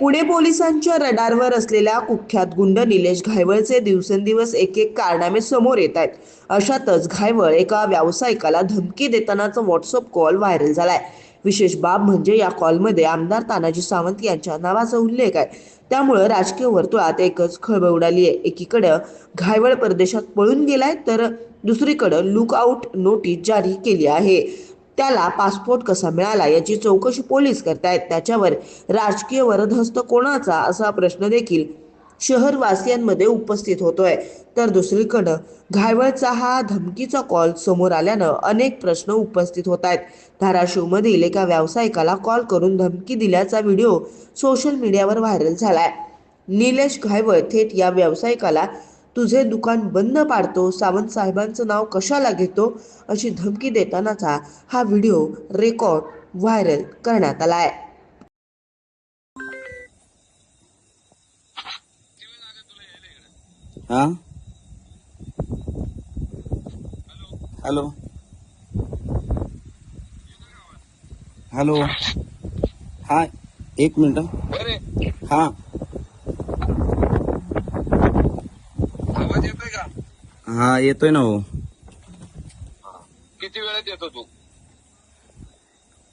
पुणे पोलिसांच्या रडारवर असलेल्या कुख्यात गुंड निलेश घायवळचे दिवसेंदिवस एक एक कारनामे समोर येत आहेत. अशातच घायवळ एका व्यावसायिकाला धमकी देतानाचा व्हॉट्सअप कॉल व्हायरल झालाय. विशेष बाब म्हणजे या कॉलमध्ये आमदार तानाजी सावंत यांच्या नावाचा उल्लेख आहे. त्यामुळं राजकीय वर्तुळात एकच खळबळ उडाली आहे एकीकडं घायवळ परदेशात पळून गेलाय तर दुसरीकडं लुकआउट नोटीस जारी केली आहे. त्याला पासपोर्ट कसा मिळाला याची चौकशी पोलीस करतायत. त्याच्यावर राजकीय वरदहस्त कोणाचा असा प्रश्न देखील शहरवासियांमध्ये उपस्थित होतोय. तर दुसरीकडं घायवळचा हा धमकीचा कॉल समोर आल्यानं अनेक प्रश्न उपस्थित होत आहेत धाराशिवमधील एका व्यावसायिकाला कॉल करून धमकी दिल्याचा व्हिडिओ सोशल मीडियावर व्हायरल झालाय. निलेश घायवळ थेट या व्यावसायिकाला तुझे दुकान बंद पाडतो सावंत साहेबांचं नाव कशाला घेतो अशी धमकी देतानाचा हा व्हिडिओ रेकॉर्ड व्हायरल करण्यात आलाय. हा? हॅलो. हॅलो. हा एक मिनिट. हा आवाज येतोय का हा येतोय ना हो किती वेळात येतो तू?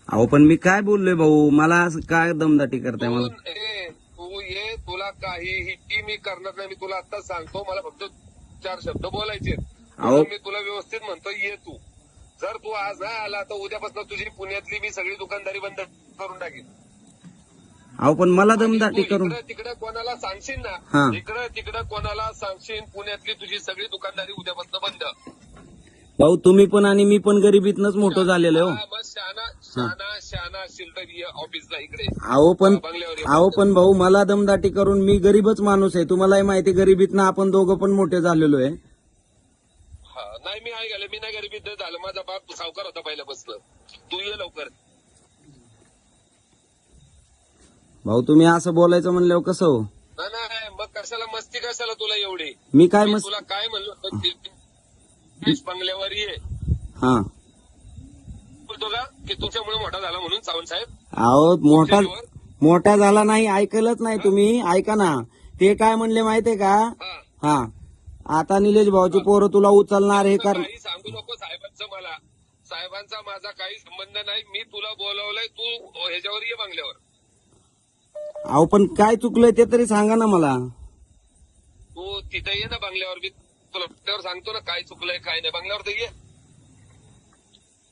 अहो पण मी काय बोललोय भाऊ? मला असं काय दमदाटी करताय? मला तू ए, तू ये तुला काहीही मी करणार नाही. मी तुला आता सांगतो मला फक्त चार शब्द बोलायचे अहो. मी तुला व्यवस्थित म्हणतो ये तू. जर तू आज नाही आला तर उद्यापासून तुझी पुण्यातली मी सगळी दुकानदारी बंद करून टाकेन. अहो पण मला दमदाटी करून. तिकडं कोणाला सांगशील हा. ना इकडं तिकडं कोणाला सांगशील? पुण्यातली तुझी सगळी दुकानदारी उद्यापासून बंद. भाऊ तुम्ही पण आणि मी पण गरिबीतनच मोठं झालेलो हो. हा, मग शहाणा शहाणा शहाणा असशील तर ये ऑफिसला इकडे. अहो पण बंगल्यावर ये. अहो पण भाऊ मला दमदाटी करून मी गरीबच माणूस आहे. तुम्हालाही माहिती गरिबीतनं आपण दोघं पण मोठे झालेलो आहे. हा, नाही मी आहे गेले मी नाही गरीबी झालं. माझा बाप सावकार होता पहिल्यापासून. तू ये लवकर. भाऊ तुम्ही असं बोलायचं म्हणल्यावर कसं हो? नाही नाही मग कशाला मस्ती कशाला तुला एवढी? मी काय मी मस्त तुला काय म्हणलो होतो, बंगल्यावर ये हा. बोलतो का? की तुमच्यामुळे मोठा झाला म्हणून सावंत साहेब. अहो मोठा? मोठा झाला नाही ऐकलंच नाही तुम्ही. ऐका ना. ते काय म्हणले माहितीये का? हा. हा. आता निलेश भाऊची पोरं तुला उचलणार हे कर काही सांगू नको साहेबांचं मला. साहेबांचा माझा काही संबंध नाही. मी तुला बोलवलंय तू ह्याच्यावर ये बंगल्यावर. अहो पण काय चुकलंय ते तरी सांगा ना मला. तू तिथे ये ना बंगल्यावर. मी तुला सांगतो ना काय चुकलंय काय नाही. बंगल्यावर तर ये.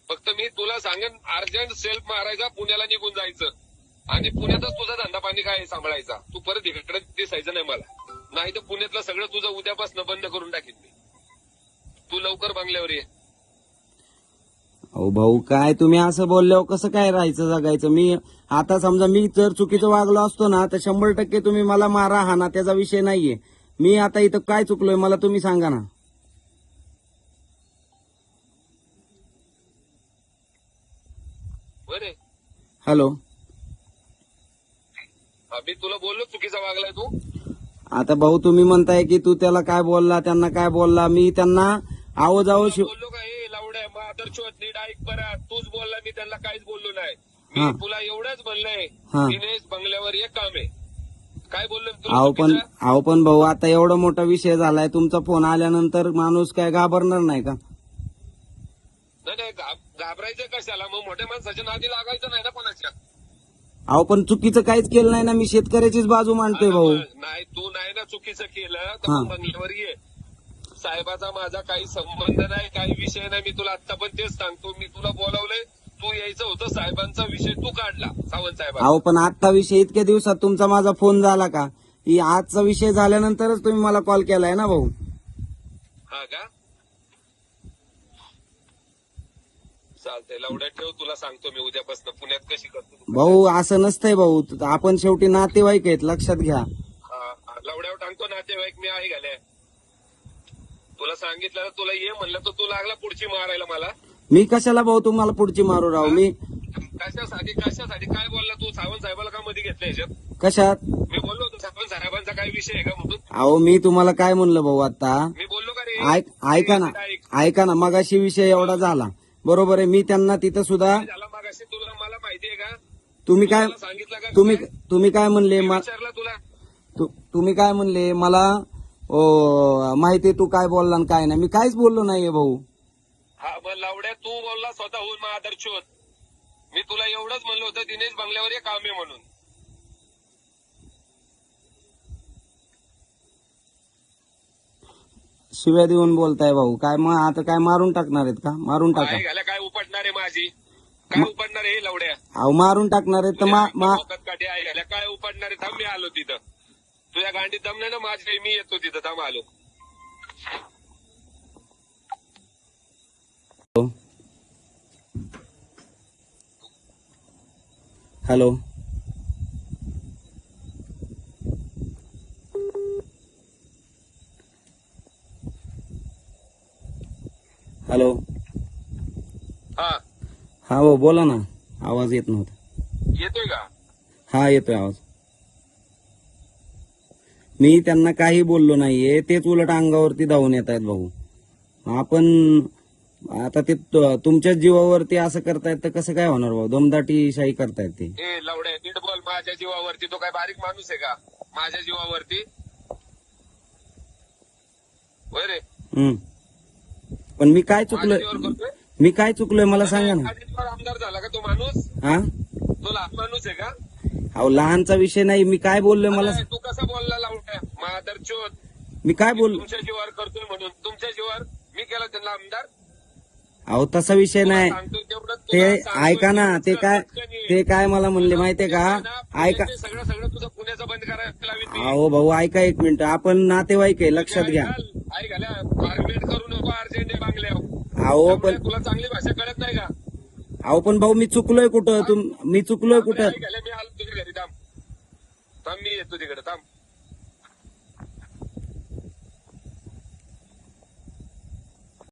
फक्त मी तुला सांगेन अर्जंट सेल्फ मारायचा पुण्याला निघून जायचं. आणि पुण्यातच तुझा धंदा पाणी काय आहे सांभाळायचा? तू परत इकडे दिसायचं नाही मला. नाही तर पुण्यातलं सगळं तुझं उद्यापासून बंद करून टाकीन मी. तू लवकर बंगल्यावर ये. अहो भाऊ काय तुम्ही असं बोलल्यावर कसं काय राहायचं जगायचं? मी आता समजा मी जर चुकीचं वागलो असतो ना तर शंभर टक्के तुम्ही मला मारा हा ना त्याचा विषय नाहीये. मी आता इथं काय चुकलोय मला तुम्ही सांगा ना. बरे हॅलो. मी तुला बोललो चुकीचा वागलाय तू. आता भाऊ तुम्ही म्हणताय की तू त्याला काय बोलला त्यांना काय बोलला मी त्यांना आहो जाओ शिव बोललो का हे? मग आदर्श नीट ऐक बरं तूच बोलला मी त्यांना काहीच बोललो नाही. मी तुला एवढंच म्हणलंय हा. दिनेश बंगल्यावर एक काम आहे काय बोललो मी तुला अहो पण चुकीचं? अहो पण भाऊ आता एवढा मोठा विषय झालाय तुमचा फोन आल्यानंतर माणूस काय घाबरणार नाही का नाही नाही घाब- घाबरायचं कशाला मग मोठ्या माणसाच्या नादी लागायचं नाही ना कोणाच्या अहो पण चुकीचं काहीच केलं नाही ना मी शेतकऱ्याचीच बाजू मांडतोय भाऊ नाही तू नाही ना चुकीचं केलं तर हा. मग बंगल्यावर ये साहेबाचा माझा काही संबंध नाही काही विषय नाही. मी तुला आता पण तेच सांगतो. मी तुला बोलावलंय. तू यायचं होतं साहेबांचा विषय तू काढला सावंत साहेबांचा. अहो पण आजचा विषय इतक्या दिवसात तुमचा माझा फोन झाला का? ही आजचा विषय झाल्यानंतरच तुम्ही मला कॉल केलाय ना भाऊ? हा का? चालतंय लवड्यात ठेव तुला सांगतो मी उद्यापासून पुण्यात कशी करतो तू. भाऊ असं नसतंय भाऊ. आपण शेवटी नातेवाईक आहेत लक्षात घ्या. हा हा, लवड्यावर टाकतो नातेवाईक मी आहे घाल्या तुला सांगितलं तुला ये म्हणलं तर तू लागला पुढची मारायला मला. मी कशाला भाऊ तुम्हाला पुढची मारू राव? मी कशासाठी कशासाठी? काय बोलला तू? सावंत साहेबाला का मध्ये घेतलं याच्यात? कशात? मी बोललो होतो सावंत साहेबांचा काय विषय आहे का म्हणून? अहो मी तुम्हाला काय म्हणलं भाऊ आता? मी बोललो का रे? ऐक ऐका ना. ऐक. ऐका. ना मगाशी विषय एवढा झाला. बरोबर आहे मी त्यांना तिथं सुद्धा झाला मागाशी? तुला मला माहिती आहे का? तुम्ही काय सांगितलं का? तुम्ही काय? तुम्ही काय म्हणले? मी मा- विचारलं तुला. तु- तुम्ही काय म्हणले? मला ओ, माहिती तू काय बोलला आणि काय नाही. मी काहीच बोललो नाहीये भाऊ. हा मग लावड्या तू बोलला स्वतःहून मग आदर्श होत. मी तुला एवढंच म्हणलं होतं दिनेश बंगल्यावर ये काम आहे म्हणून. शिव्या देऊन बोलताय भाऊ. काय मग आता काय मारून टाकणार आहेत का? मारून टाका. काय काय उपटणार आहे माझी? काय उपटणार आहे हे लवड्या? अहो मारून टाकणार आहेत तर मा मा- वखत काठी आहे? काय उपटणार आहे? थांब मी आलो तिथं. तुझ्या गांडीत दम नाही ना माझी मी येतो तिथं थांब आलो. हॅलो. हॅलो. हा. हा हो बोला ना. आवाज येत नव्हता. येतोय का? हा येतोय आवाज. मी त्यांना काही बोललो नाहीये तेच उलट अंगावरती धावून येत आहेत भाऊ. आपण आता ते त- तुमच्याच जीवावरती असं करतायत तर कसं काय होणार भाऊ? दमदाटी शाही करतायत ते. ए लवड्या नीट बोल माझ्या जीवावरती तो काय बारीक माणूस आहे का? माझ्या जीवावरती? होय रे हम्म. पण मी काय माझ्या चुकलोय? करतोय? मी काय चुकलोय मला सांगा ना. आमदार झाला का तो माणूस? हा? तो लहान माणूस आहे का? अहो लहानचा विषय नाही मी काय बोललोय मला अरे, तू कसा बोलला लावड्या मादर चोत मी काय बोल तुमच्या जीवावर करतोय म्हणून. तुमच्या जीवावर मी केला त्यांना आमदार. अहो तसा विषय नाही. सांगतो तेवढं ते ऐका ना ते काय. ते काय मला म्हणले माहितीये का? ऐका पुण्याचे सगळं सगळं तुझं पुण्याचं बंद करायला लावीत मी. अहो भाऊ ऐका एक मिनिट. आपण नातेवाईक आहे लक्षात घ्या. करू नको अर्जंट अहो पण तुला चांगली भाषा कळत नाही का? अहो पण भाऊ मी चुकलोय कुठं? तुम मी चुकलोय कुठं?